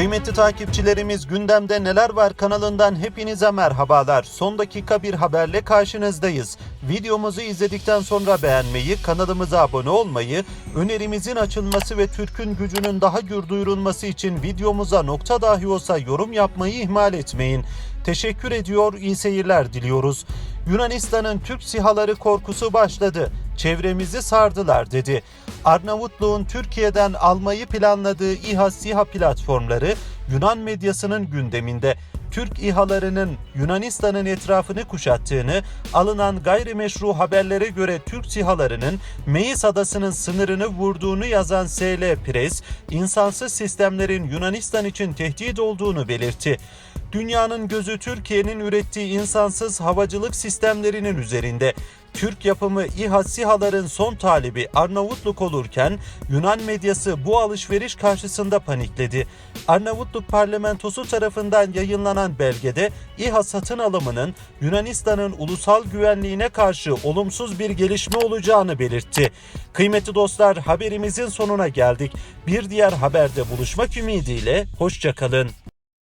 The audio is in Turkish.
Kıymetli takipçilerimiz gündemde neler var kanalından hepinize merhabalar. Son dakika bir haberle karşınızdayız. Videomuzu izledikten sonra beğenmeyi, kanalımıza abone olmayı, önerimizin açılması ve Türk'ün gücünün daha gür duyurulması için videomuza nokta dahi olsa yorum yapmayı ihmal etmeyin. Teşekkür ediyor, iyi seyirler diliyoruz. Yunanistan'ın Türk sihaları korkusu başladı. Çevremizi sardılar dedi. Arnavutluğun Türkiye'den almayı planladığı İHA SİHA platformları Yunan medyasının gündeminde. Türk İHA'larının Yunanistan'ın etrafını kuşattığını, alınan gayrimeşru haberlere göre Türk SİHA'larının Meis adasının sınırını vurduğunu yazan SL Press, insansız sistemlerin Yunanistan için tehdit olduğunu belirtti. Dünyanın gözü Türkiye'nin ürettiği insansız havacılık sistemlerinin üzerinde. Türk yapımı İHA SİHA'ların son talibi Arnavutluk olurken Yunan medyası bu alışveriş karşısında panikledi. Arnavutluk parlamentosu tarafından yayınlanan belgede İHA satın alımının Yunanistan'ın ulusal güvenliğine karşı olumsuz bir gelişme olacağını belirtti. Kıymetli dostlar haberimizin sonuna geldik. Bir diğer haberde buluşmak ümidiyle hoşçakalın.